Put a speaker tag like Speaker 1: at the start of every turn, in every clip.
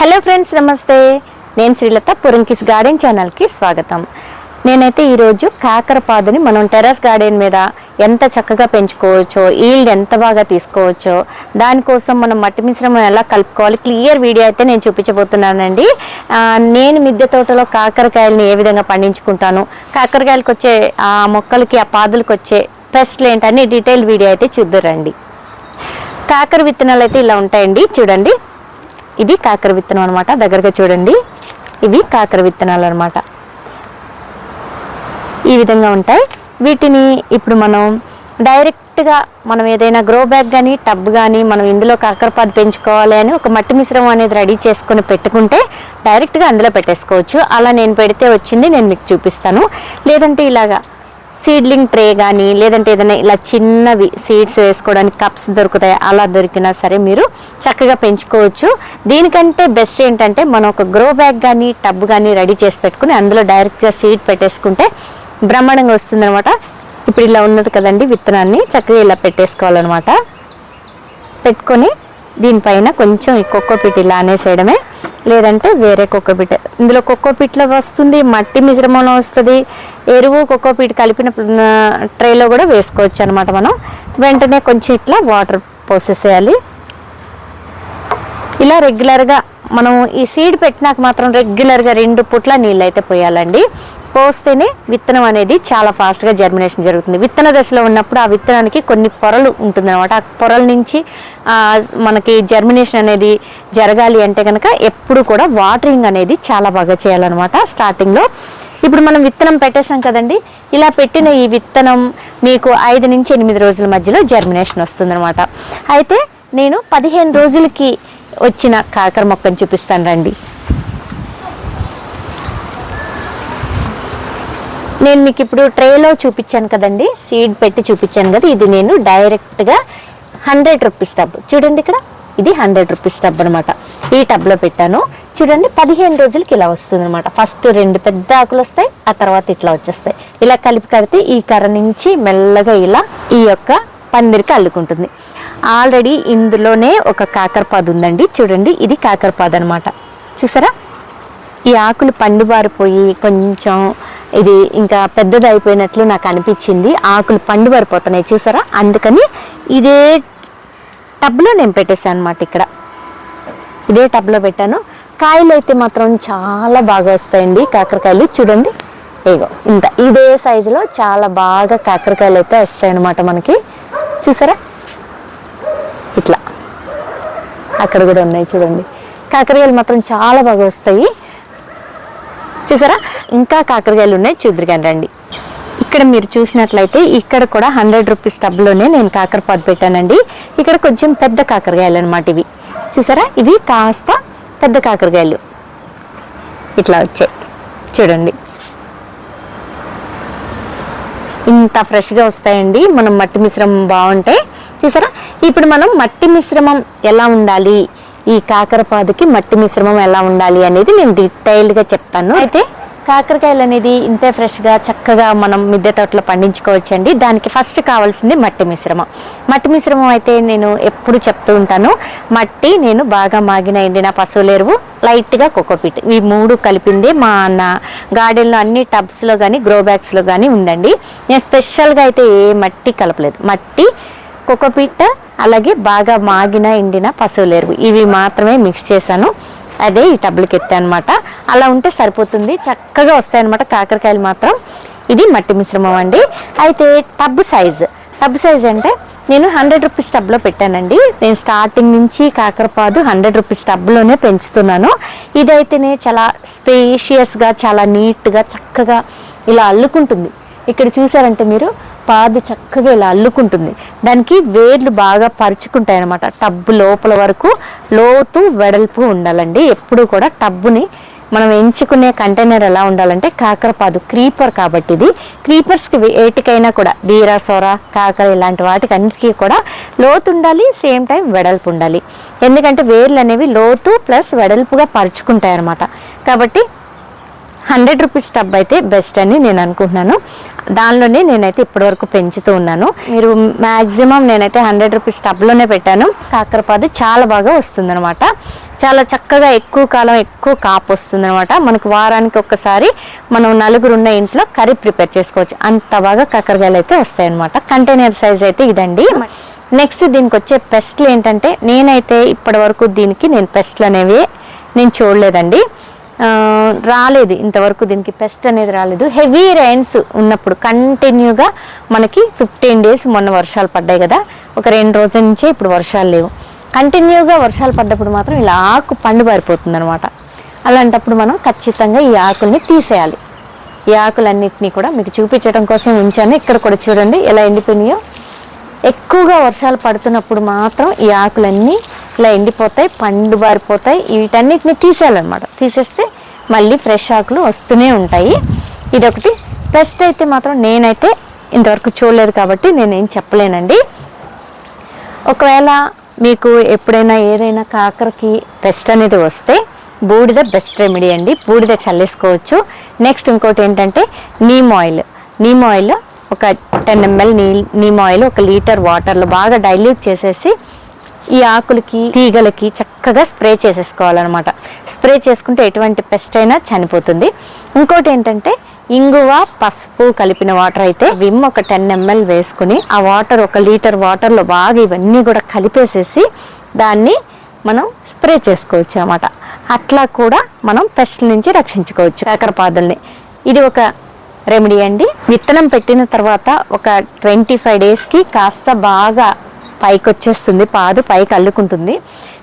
Speaker 1: Hello friends నమస్తే. నేను Srilatha పురంకిస్ garden ఛానల్కి స్వాగతం. నేనైతే ఈరోజు కాకరపాదుని మనం టెర్రస్ గార్డెన్ మీద ఎంత చక్కగా పెంచుకోవచ్చో ఈల్డ్ ఎంత బాగా తీసుకోవచ్చో దానికోసం మనం మట్టి మిశ్రమం ఎలా కలుపుకోవాలి క్లియర్ వీడియో అయితే నేను చూపించబోతున్నానండి. నేను మిద్దె తోటలో కాకరకాయలని ఏ విధంగా పండించుకుంటాను కాకరకాయలకు వచ్చే ఆ మొక్కలకి ఆ పాదులకు వచ్చే పెస్ట్లు ఏంటని డీటెయిల్ వీడియో అయితే చూద్దురండి. కాకర విత్తనాలు అయితే ఇలా ఉంటాయండి చూడండి. ఇది కాకర విత్తనం అనమాట దగ్గరగా చూడండి. ఇవి కాకర విత్తనాలు అనమాట ఈ విధంగా ఉంటాయి. వీటిని ఇప్పుడు మనం డైరెక్ట్గా మనం ఏదైనా గ్రో బ్యాగ్ కానీ టబ్ కానీ మనం ఇందులో కాకరపాదు పెంచుకోవాలి అని ఒక మట్టి మిశ్రమం అనేది రెడీ చేసుకొని పెట్టుకుంటే డైరెక్ట్గా అందులో పెట్టేసుకోవచ్చు. అలా నేను పెడితే వచ్చింది నేను మీకు చూపిస్తాను. లేదంటే ఇలాగా సీడ్లింగ్ ట్రే కానీ లేదంటే ఏదైనా ఇలా చిన్నవి సీడ్స్ వేసుకోవడానికి కప్స్ దొరుకుతాయి అలా దొరికినా సరే మీరు చక్కగా పెంచుకోవచ్చు. దీనికంటే బెస్ట్ ఏంటంటే మనం ఒక గ్రో బ్యాగ్ కానీ టబ్ కానీ రెడీ చేసి పెట్టుకుని అందులో డైరెక్ట్గా సీడ్ పెట్టేసుకుంటే బ్రహ్మాండంగా వస్తుందన్నమాట. ఇప్పుడు ఇలా ఉన్నది కదండి విత్తనాన్ని చక్కగా ఇలా పెట్టేసుకోవాలన్నమాట. పెట్టుకొని దీనిపైన కొంచెం ఈ కొక్కోపిట్ ఇలా అనేసేయడమే. లేదంటే వేరే కొక్కోపిట్ ఇందులో కొక్కోపిట్లో వస్తుంది మట్టి మిశ్రమంలో వస్తుంది. ఎరువు కొక్కోపిట్ కలిపిన ట్రేలో కూడా వేసుకోవచ్చు అనమాట మనం. వెంటనే కొంచెం ఇట్లా వాటర్ పోసేసేయాలి. ఇలా రెగ్యులర్గా మనం ఈ సీడ్ పెట్టినాక మాత్రం రెగ్యులర్గా రెండు పుట్ల నీళ్ళు అయితే పోయాలండి. పోస్తేనే విత్తనం అనేది చాలా ఫాస్ట్గా జర్మినేషన్ జరుగుతుంది. విత్తన దశలో ఉన్నప్పుడు ఆ విత్తనానికి కొన్ని పొరలు ఉంటుందన్నమాట. ఆ పొరల నుంచి మనకి జర్మినేషన్ అనేది జరగాలి అంటే కనుక ఎప్పుడు కూడా వాటరింగ్ అనేది చాలా బాగా చేయాలన్నమాట స్టార్టింగ్లో ఇప్పుడు మనం విత్తనం పెట్టేసాం కదండి. ఇలా పెట్టిన ఈ విత్తనం మీకు ఐదు నుంచి ఎనిమిది రోజుల మధ్యలో జర్మినేషన్ వస్తుందన్నమాట. అయితే నేను పదిహేను రోజులకి వచ్చిన కాకర మొక్కను చూపిస్తాను రండి. నేను మీకు ఇప్పుడు ట్రేలో చూపించాను కదండి. సీడ్ పెట్టి చూపించాను కదా. ఇది నేను డైరెక్ట్గా హండ్రెడ్ రూపీస్ టబ్. చూడండి ఇక్కడ. ఇది హండ్రెడ్ రూపీస్ టబ్ అనమాట ఈ టబ్లో పెట్టాను. చూడండి పదిహేను రోజులకి ఇలా వస్తుంది అనమాట ఫస్ట్ రెండు పెద్ద ఆకులు వస్తాయి ఆ తర్వాత ఇట్లా వచ్చేస్తాయి. ఇలా కలిపి కడితే ఈ కర్ర నుంచి మెల్లగా ఇలా ఈ యొక్క పందిరికి అల్లుకుంటుంది. ఆల్రెడీ ఇందులోనే ఒక కాకరపాదు ఉందండి. చూడండి ఇది కాకరపాదు అనమాట చూసారా? ఈ ఆకులు పండుబారిపోయి కొంచెం ఇది ఇంకా పెద్దది అయిపోయినట్లు నాకు అనిపించింది. ఆకులు పండుబారిపోతున్నాయి చూసారా? అందుకని ఇదే టబ్లో నేను పెట్టేశాను అనమాట ఇక్కడ. ఇదే టబ్లో పెట్టాను. కాయలు అయితే మాత్రం చాలా బాగా వస్తాయండి కాకరకాయలు. చూడండి. ఏగో ఇంత. ఇదే సైజులో చాలా బాగా కాకరకాయలు అయితే వస్తాయి అనమాట మనకి. చూసారా? ఇట్లా. అక్కడ కూడా ఉన్నాయి చూడండి. కాకరకాయలు మాత్రం చాలా బాగా వస్తాయి. చూసారా? ఇంకా కాకరకాయలు ఉన్నాయి. చూద్దరుగాని రండి. ఇక్కడ మీరు చూసినట్లయితే ఇక్కడ కూడా హండ్రెడ్ రూపీస్ టబ్లోనే నేను కాకరపాదు పెట్టానండి. ఇక్కడ కొంచెం పెద్ద కాకరకాయలు అనమాట ఇవి. చూసారా? ఇవి కాస్త పెద్ద కాకరకాయలు. ఇట్లా వచ్చాయి. చూడండి. ఇంత ఫ్రెష్గా వస్తాయండి. మనం మట్టి మిశ్రమం బాగుంటే. చూసారా? ఇప్పుడు మనం మట్టి మిశ్రమం ఎలా ఉండాలి? ఈ కాకరపాదుకి మట్టి మిశ్రమం ఎలా ఉండాలి అనేది నేను డీటెయిల్డ్గా చెప్తాను. అయితే కాకరకాయలు అనేది ఇంతే ఫ్రెష్గా చక్కగా మనం మిద్దె తోటలో పండించుకోవచ్చండి. దానికి ఫస్ట్ కావాల్సింది మట్టి మిశ్రమం. మట్టి మిశ్రమం అయితే నేను ఎప్పుడు చెప్తూ ఉంటాను. మట్టి నేను బాగా మాగిన ఎండిన పశువుల ఎరువు లైట్గా కోకోపీట్. ఈ మూడు కలిపిందే మా అన్న గార్డెన్లో అన్ని టబ్స్లో కానీ గ్రో బ్యాగ్స్లో కానీ ఉందండి. నేను స్పెషల్గా అయితే ఏ మట్టి కలపలేదు. మట్టి పిట్ట అలాగే బాగా మాగిన ఎండిన పశువుల ఎరువు. ఇవి మాత్రమే మిక్స్ చేశాను. అదే ఈ టబ్లకి ఎత్తా అనమాట అలా ఉంటే సరిపోతుంది. చక్కగా వస్తాయన్నమాట కాకరకాయలు మాత్రం. ఇది మట్టి మిశ్రమం అండి. అయితే టబ్ సైజ్. టబ్ సైజ్ అంటే నేను హండ్రెడ్ రూపీస్ టబ్లో పెట్టానండి. నేను స్టార్టింగ్ నుంచి కాకరపాదు హండ్రెడ్ రూపీస్ టబ్లోనే పెంచుతున్నాను. ఇదైతేనే చాలా స్పేషియస్గా చాలా నీట్గా చక్కగా ఇలా అల్లుకుంటుంది. ఇక్కడ చూసారంటే మీరు పాదు చక్కగా ఇలా అల్లుకుంటుంది. దానికి వేర్లు బాగా పరుచుకుంటాయి అనమాట టబ్బు లోపల వరకు లోతు వెడల్పు ఉండాలండి. ఎప్పుడు కూడా టబ్బుని మనం ఎంచుకునే కంటైనర్ ఎలా ఉండాలంటే కాకరపాదు క్రీపర్ కాబట్టి ఇది. క్రీపర్స్కి వేటికైనా కూడా బీరా సొర కాకర ఇలాంటి వాటికి అన్నిటికీ కూడా లోతు ఉండాలి సేమ్ టైం వెడల్పు ఉండాలి. ఎందుకంటే వేర్లు అనేవి లోతు ప్లస్ వెడల్పుగా పరుచుకుంటాయి అనమాట కాబట్టి హండ్రెడ్ రూపీస్ టబ్ అయితే బెస్ట్ అని నేను అనుకుంటున్నాను. దానిలోనే నేనైతే ఇప్పటివరకు పెంచుతూ ఉన్నాను. మీరు మ్యాక్సిమం నేనైతే హండ్రెడ్ రూపీస్ టబ్లోనే పెట్టాను. కాకరపాదు చాలా బాగా వస్తుందన్నమాట. చాలా చక్కగా ఎక్కువ కాలం ఎక్కువ కాపు వస్తుంది అనమాట మనకు వారానికి ఒక్కసారి మనం నలుగురు ఉన్న ఇంట్లో కర్రీ ప్రిపేర్ చేసుకోవచ్చు. అంత బాగా కాకరకాయలు అయితే వస్తాయన్నమాట. కంటైనర్ సైజ్ అయితే ఇదండి. నెక్స్ట్ దీనికి వచ్చే పెస్ట్లు ఏంటంటే నేనైతే ఇప్పటి వరకు దీనికి నేను పెస్ట్లు అనేవి నేను చూడలేదండి. రాలేదు. ఇంతవరకు దీనికి పెస్ట్ అనేది రాలేదు. హెవీ రైన్స్ ఉన్నప్పుడు కంటిన్యూగా మనకి ఫిఫ్టీన్ డేస్ మొన్న వర్షాలు పడ్డాయి కదా. ఒక రెండు రోజుల నుంచే ఇప్పుడు వర్షాలు లేవు. కంటిన్యూగా వర్షాలు పడ్డప్పుడు మాత్రం ఇలా ఆకు పండు పారిపోతుంది అనమాట అలాంటప్పుడు మనం ఖచ్చితంగా ఈ ఆకుల్ని తీసేయాలి. ఈ ఆకులన్నింటినీ కూడా మీకు చూపించడం కోసం ఉంచాను. ఇక్కడ కూడా చూడండి ఎలా ఎండిపోయినాయో. ఎక్కువగా వర్షాలు పడుతున్నప్పుడు మాత్రం ఈ ఆకులన్నీ ఇట్లా ఎండిపోతాయి పండు బారిపోతాయి. వీటన్నిటిని తీసేయాలన్నమాట. తీసేస్తే మళ్ళీ ఫ్రెష్ ఆకులు వస్తూనే ఉంటాయి. ఇదొకటి. పెస్ట్ అయితే మాత్రం నేనైతే ఇంతవరకు చూడలేదు కాబట్టి నేనేం చెప్పలేనండి. ఒకవేళ మీకు ఎప్పుడైనా ఏదైనా కాకరకి పెస్ట్ అనేది వస్తే బూడిద బెస్ట్ రెమెడీ అండి. బూడిద చల్లేసుకోవచ్చు. నెక్స్ట్ ఇంకోటి ఏంటంటే నీమ్ ఆయిల్ నీమ్ ఆయిల్ ఒక టెన్ ఎంఎల్ నీ నీమ్ ఆయిల్ ఒక లీటర్ వాటర్లో బాగా డైల్యూట్ చేసేసి ఈ ఆకులకి తీగలకి చక్కగా స్ప్రే చేసేసుకోవాలన్నమాట. స్ప్రే చేసుకుంటే ఎటువంటి పెస్ట్ అయినా చనిపోతుంది. ఇంకోటి ఏంటంటే ఇంగువ పసుపు కలిపిన వాటర్ అయితే విమ్ ఒక టెన్ ఎంఎల్ వేసుకుని ఆ వాటర్ ఒక లీటర్ వాటర్లో బాగా ఇవన్నీ కూడా కలిపేసేసి దాన్ని మనం స్ప్రే చేసుకోవచ్చు అనమాట అట్లా కూడా మనం పెస్ట్ నుంచి రక్షించుకోవచ్చు కాకరపాదుల్ని. ఇది ఒక రెమెడీ అండి. విత్తనం పెట్టిన తర్వాత ఒక ట్వంటీ ఫైవ్ డేస్కి కాస్త బాగా పైకి వచ్చేస్తుంది పాదు పైకి అల్లుకుంటుంది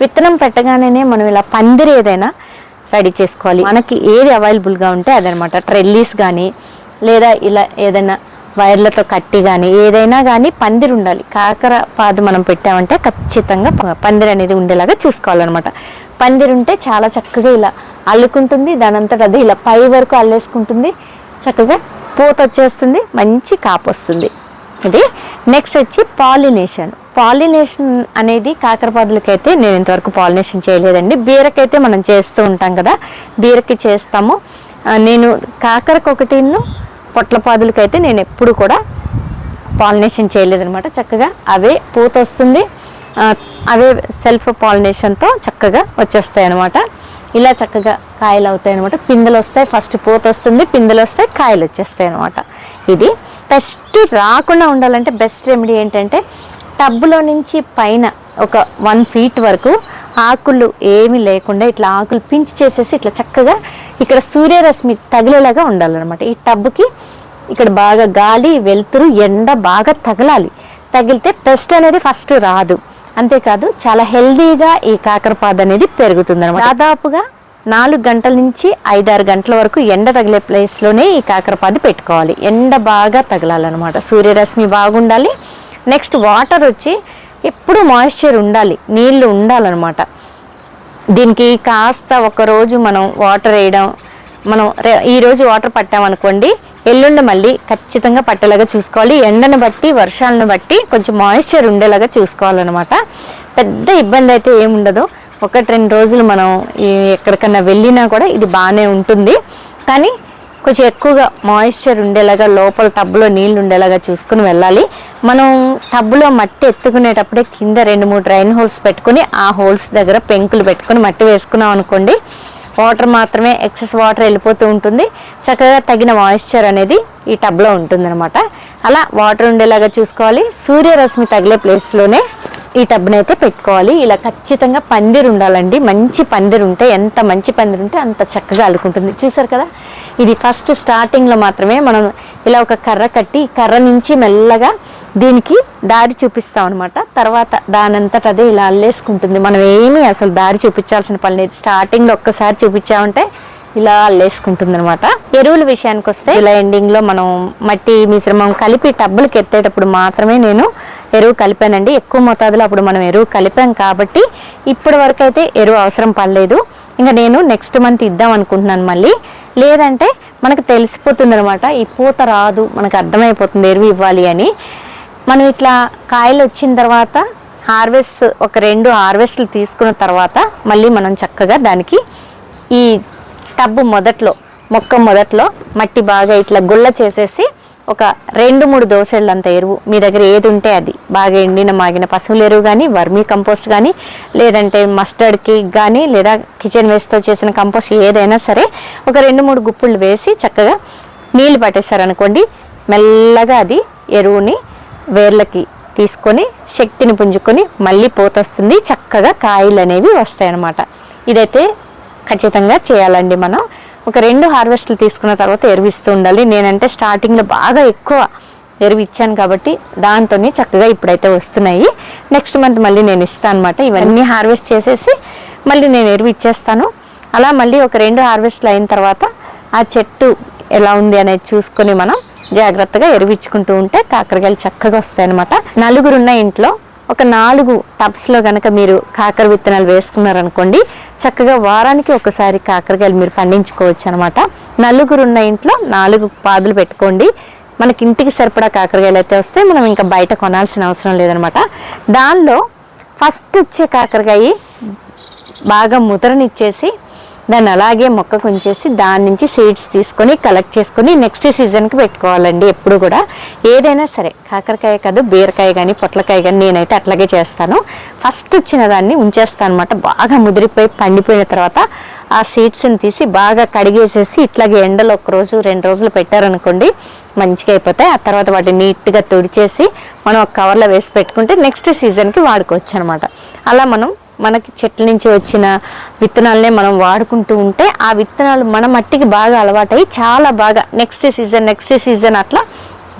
Speaker 1: విత్తనం పెట్టగానే మనం ఇలా పందిరి ఏదైనా రెడీ చేసుకోవాలి. మనకి ఏది అవైలబుల్గా ఉంటే అదనమాట. ట్రెల్లీస్ కానీ లేదా ఇలా ఏదైనా వైర్లతో కట్టి కానీ ఏదైనా కానీ పందిరి ఉండాలి. కాకర పాదు మనం పెట్టామంటే ఖచ్చితంగా పందిరి అనేది ఉండేలాగా చూసుకోవాలన్నమాట పందిరి ఉంటే చాలా చక్కగా ఇలా అల్లుకుంటుంది. దాని అంతటా అది ఇలా పై వరకు అల్లేసుకుంటుంది. చక్కగా పూత వచ్చేస్తుంది మంచి కాపు వస్తుంది ఇది నెక్స్ట్ వచ్చి పాలినేషన్. పాలినేషన్ అనేది కాకరపాదులకైతే నేను ఇంతవరకు పాలినేషన్ చేయలేదండి. బీరకైతే మనం చేస్తూ ఉంటాం కదా బీరకి చేస్తాము. నేను కాకరకు ఒకటిను పొట్లపాదులకైతే నేను ఎప్పుడు కూడా పాలినేషన్ చేయలేదనమాట చక్కగా అవే పూత వస్తుంది. అవే సెల్ఫ్ పాలినేషన్తో చక్కగా వచ్చేస్తాయి అనమాట ఇలా చక్కగా కాయలు అవుతాయి అనమాట పిందెలు వస్తాయి ఫస్ట్ పూత వస్తుంది పిందెలు వస్తాయి కాయలు వచ్చేస్తాయి అనమాట ఇది బెస్ట్ రాకుండా ఉండాలంటే బెస్ట్ రెమెడీ ఏంటంటే టబ్లో నుంచి పైన ఒక వన్ ఫీట్ వరకు ఆకులు ఏమీ లేకుండా ఇట్లా ఆకులు పించి చేసేసి ఇట్లా చక్కగా ఇక్కడ సూర్యరశ్మి తగిలేలాగా ఉండాలన్నమాట. ఈ టబ్కి ఇక్కడ బాగా గాలి వెలుతురు ఎండ బాగా తగలాలి. తగిలితే పెస్ట్ అనేది ఫస్ట్ రాదు. అంతేకాదు చాలా హెల్దీగా ఈ కాకరపాద అనేది పెరుగుతుంది అనమాట దాదాపుగా నాలుగు గంటల నుంచి ఐదారు గంటల వరకు ఎండ తగిలే ప్లేస్లోనే ఈ కాకరపాది పెట్టుకోవాలి. ఎండ బాగా తగలాలన్నమాట. సూర్యరశ్మి బాగుండాలి. నెక్స్ట్ వాటర్ వచ్చి ఎప్పుడు మాయిశ్చర్ ఉండాలి నీళ్ళు ఉండాలన్నమాట. దీనికి కాస్త ఒకరోజు మనం వాటర్ వేయడం మనం ఈరోజు ఈ రోజు వాటర్ పట్టామనుకోండి ఎల్లుండి మళ్ళీ ఖచ్చితంగా పట్టేలాగా చూసుకోవాలి. ఎండను బట్టి వర్షాలను బట్టి కొంచెం మాయిశ్చర్ ఉండేలాగా చూసుకోవాలన్నమాట. పెద్ద ఇబ్బంది అయితే ఏముండదు ఒకటి రెండు రోజులు మనం ఎక్కడికన్నా వెళ్ళినా కూడా ఇది బాగానే ఉంటుంది. కానీ కొంచెం ఎక్కువగా మాయిశ్చర్ ఉండేలాగా లోపల టబ్లో నీళ్ళు ఉండేలాగా చూసుకుని వెళ్ళాలి. మనం టబ్లో మట్టి ఎత్తుకునేటప్పుడే కింద రెండు మూడు డ్రైన్ హోల్స్ పెట్టుకుని ఆ హోల్స్ దగ్గర పెంకులు పెట్టుకుని మట్టి వేసుకున్నాం అనుకోండి వాటర్ మాత్రమే ఎక్సెస్ వాటర్ వెళ్ళిపోతూ ఉంటుంది. చక్కగా తగిన మాయిశ్చర్ అనేది ఈ టబ్లో ఉంటుందన్నమాట. అలా వాటర్ ఉండేలాగా చూసుకోవాలి. సూర్యరశ్మి తగిలే ప్లేస్లోనే ఈ టబ్ని అయితే పెట్టుకోవాలి. ఇలా ఖచ్చితంగా పందిరు ఉండాలండి. మంచి పందిరు ఉంటే ఎంత మంచి పందిరు ఉంటే అంత చక్కగా అల్లుకుంటుంది చూసారు కదా? ఇది ఫస్ట్ స్టార్టింగ్లో మాత్రమే మనం ఇలా ఒక కర్ర కట్టి కర్ర నుంచి మెల్లగా దీనికి దారి చూపిస్తాం అనమాట తర్వాత దానంతట అదే ఇలా అల్లేసుకుంటుంది. మనం ఏమీ అసలు దారి చూపించాల్సిన పని లేదు. స్టార్టింగ్లో ఒక్కసారి చూపించామంటే ఇలా అల్లేసుకుంటుంది అనమాట ఎరువుల విషయానికి వస్తే ఇలా ఎండింగ్లో మనం మట్టి మిశ్రమం కలిపి టబ్బులకి ఎత్తేటప్పుడు మాత్రమే నేను ఎరువు కలిపానండి. ఎక్కువ మోతాదులో అప్పుడు మనం ఎరువు కలిపాం కాబట్టి ఇప్పటి వరకు అయితే ఎరువు అవసరం పడలేదు. ఇంకా నేను నెక్స్ట్ మంత్ ఇద్దాం అనుకుంటున్నాను మళ్ళీ. లేదంటే మనకు తెలిసిపోతుంది అనమాట ఈ పూత రాదు మనకు అర్థమైపోతుంది ఎరువు ఇవ్వాలి అని. మనం ఇట్లా కాయలు వచ్చిన తర్వాత హార్వెస్ట్ ఒక రెండు హార్వెస్ట్లు తీసుకున్న తర్వాత మళ్ళీ మనం చక్కగా దానికి ఈ టబ్బు మొదట్లో మొక్క మొదట్లో మట్టి బాగా ఇట్లా గుల్ల చేసేసి ఒక రెండు మూడు దోసెళ్ళంత ఎరువు. మీ దగ్గర ఏది ఉంటే అది. బాగా ఎండిన మాగిన పశువుల ఎరువు కానీ వర్మీ కంపోస్ట్ కానీ లేదంటే మస్టర్డ్కి కానీ లేదా కిచెన్ వేస్ట్తో చేసిన కంపోస్ట్ ఏదైనా సరే ఒక రెండు మూడు గుప్పులు వేసి చక్కగా నీళ్ళు పట్టేశారనుకోండి మెల్లగా అది ఎరువుని వేర్లకి తీసుకొని శక్తిని పుంజుకొని మళ్ళీ పోతొస్తుంది. చక్కగా కాయలు అనేవి వస్తాయన్నమాట. ఇదైతే ఖచ్చితంగా చేయాలండి మనం. ఒక రెండు హార్వెస్ట్లు తీసుకున్న తర్వాత ఎరువిస్తూ ఉండాలి. నేనంటే స్టార్టింగ్లో బాగా ఎక్కువ ఎరువు ఇచ్చాను కాబట్టి దాంతో చక్కగా ఇప్పుడైతే వస్తున్నాయి. నెక్స్ట్ మంత్ మళ్ళీ నేను ఇస్తాను అనమాట ఇవన్నీ హార్వెస్ట్ చేసేసి మళ్ళీ నేను ఎరువు ఇచ్చేస్తాను. అలా మళ్ళీ ఒక రెండు హార్వెస్ట్లు అయిన తర్వాత ఆ చెట్టు ఎలా ఉంది అనేది చూసుకొని మనం జాగ్రత్తగా ఎరువిచ్చుకుంటూ ఉంటే కాకరకాయలు చక్కగా వస్తాయి అనమాట నలుగురున్న ఇంట్లో ఒక నాలుగు టబ్స్లో కనుక మీరు కాకర విత్తనాలు వేసుకున్నారనుకోండి చక్కగా వారానికి ఒకసారి కాకరకాయలు మీరు పండించుకోవచ్చు అనమాట నలుగురు ఉన్న ఇంట్లో నాలుగు పాదులు పెట్టుకోండి. మనకి ఇంటికి సరిపడా కాకరకాయలు అయితే వస్తే మనం ఇంకా బయట కొనాల్సిన అవసరం లేదనమాట దానిలో ఫస్ట్ వచ్చే కాకరకాయ బాగా ముద్రనిచ్చేసి దాన్ని అలాగే మొక్క కొంచేసి దాని నుంచి సీడ్స్ తీసుకొని కలెక్ట్ చేసుకొని నెక్స్ట్ సీజన్కి పెట్టుకోవాలండి ఎప్పుడు కూడా. ఏదైనా సరే కాకరకాయ కాదు బీరకాయ కానీ పొట్లకాయ కానీ నేనైతే అట్లాగే చేస్తాను. ఫస్ట్ వచ్చిన దాన్ని ఉంచేస్తాను అనమాట బాగా ముదిరిపోయి పండిపోయిన తర్వాత ఆ సీడ్స్ని తీసి బాగా కడిగేసేసి ఇట్లాగే ఎండలో ఒక రోజు రెండు రోజులు పెట్టారనుకోండి మంచిగా అయిపోతాయి. ఆ తర్వాత వాటిని నీట్గా తుడిచేసి మనం ఒక కవర్లో వేసి పెట్టుకుంటే నెక్స్ట్ సీజన్కి వాడుకోవచ్చు అనమాట అలా మనం మనకి చెట్ల నుంచి వచ్చిన విత్తనాలనే మనం వాడుకుంటూ ఉంటే ఆ విత్తనాలు మన మట్టికి బాగా అలవాటై చాలా బాగా నెక్స్ట్ సీజన్ నెక్స్ట్ సీజన్ అట్లా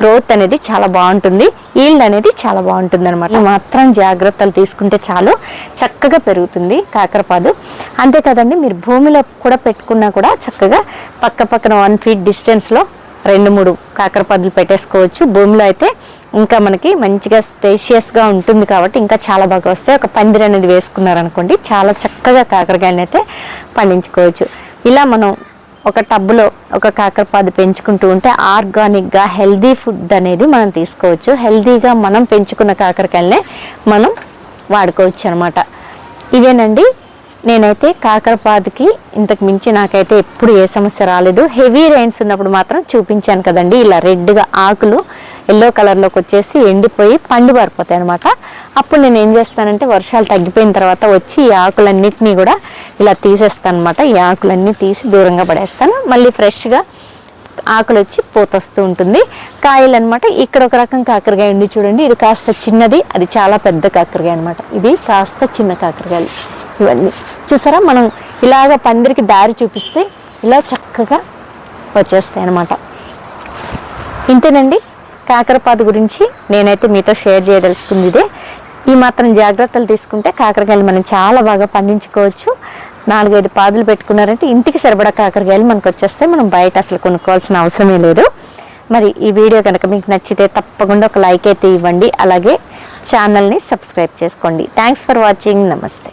Speaker 1: గ్రోత్ అనేది చాలా బాగుంటుంది. ఈల్డ్ అనేది చాలా బాగుంటుంది అనమాట మాత్రం జాగ్రత్తలు తీసుకుంటే చాలు. చక్కగా పెరుగుతుంది కాకరపాదు. అంతే కదండి మీరు భూమిలో కూడా పెట్టుకున్నా కూడా చక్కగా పక్క పక్కన వన్ ఫీట్ డిస్టెన్స్లో రెండు మూడు కాకరపాదులు పెట్టేసుకోవచ్చు. భూమిలో అయితే ఇంకా మనకి మంచిగా స్పేషియస్గా ఉంటుంది కాబట్టి ఇంకా చాలా బాగా వస్తాయి. ఒక పందిరి అనేది వేసుకున్నారనుకోండి చాలా చక్కగా కాకరకాయలను అయితే పండించుకోవచ్చు. ఇలా మనం ఒక టబ్బులో ఒక కాకరపాదు పెంచుకుంటూ ఉంటే ఆర్గానిక్గా హెల్దీ ఫుడ్ అనేది మనం తీసుకోవచ్చు. హెల్దీగా మనం పెంచుకున్న కాకరకాయలనే మనం వాడుకోవచ్చు అనమాట ఇవేనండి నేనైతే కాకరపాదుకి ఇంతకు మించి నాకైతే ఎప్పుడు ఏ సమస్య రాలేదు. హెవీ రైన్స్ ఉన్నప్పుడు మాత్రం చూపించాను కదండి. ఇలా రెడ్గా ఆకులు ఎల్లో కలర్లోకి వచ్చేసి ఎండిపోయి పండు పారిపోతాయి అనమాట అప్పుడు నేను ఏం చేస్తానంటే వర్షాలు తగ్గిపోయిన తర్వాత వచ్చి ఈ ఆకులన్నిటినీ కూడా ఇలా తీసేస్తాను అనమాట ఈ ఆకులన్నీ తీసి దూరంగా పడేస్తాను. మళ్ళీ ఫ్రెష్గా ఆకులు వచ్చి పోతొస్తూ ఉంటుంది. కాయలు అనమాట ఇక్కడ ఒక రకం కాకరకాయ ఉంది చూడండి. ఇది కాస్త చిన్నది అది చాలా పెద్ద కాకరకాయ అనమాట ఇది కాస్త చిన్న కాకరకాయలు ఇవన్నీ. చూసారా? మనం ఇలాగ పందిరికి దారి చూపిస్తే ఇలా చక్కగా వచ్చేస్తాయి అనమాట ఇంతేనండి? కాకరపాదు గురించి నేనైతే మీతో షేర్ చేయదలుచుకుంది ఇదే. ఈ మాత్రం జాగ్రత్తలు తీసుకుంటే కాకరకాయలు మనం చాలా బాగా పండించుకోవచ్చు. నాలుగైదు పాదులు పెట్టుకున్నారంటే ఇంటికి సరిపడా కాకరకాయలు మనకు వచ్చేస్తే మనం బయట అసలు కొనుక్కోవాల్సిన అవసరమే లేదు. మరి ఈ వీడియో కనుక మీకు నచ్చితే తప్పకుండా ఒక లైక్ అయితే ఇవ్వండి. అలాగే ఛానల్ని సబ్స్క్రైబ్ చేసుకోండి. థ్యాంక్స్ ఫర్ వాచింగ్ నమస్తే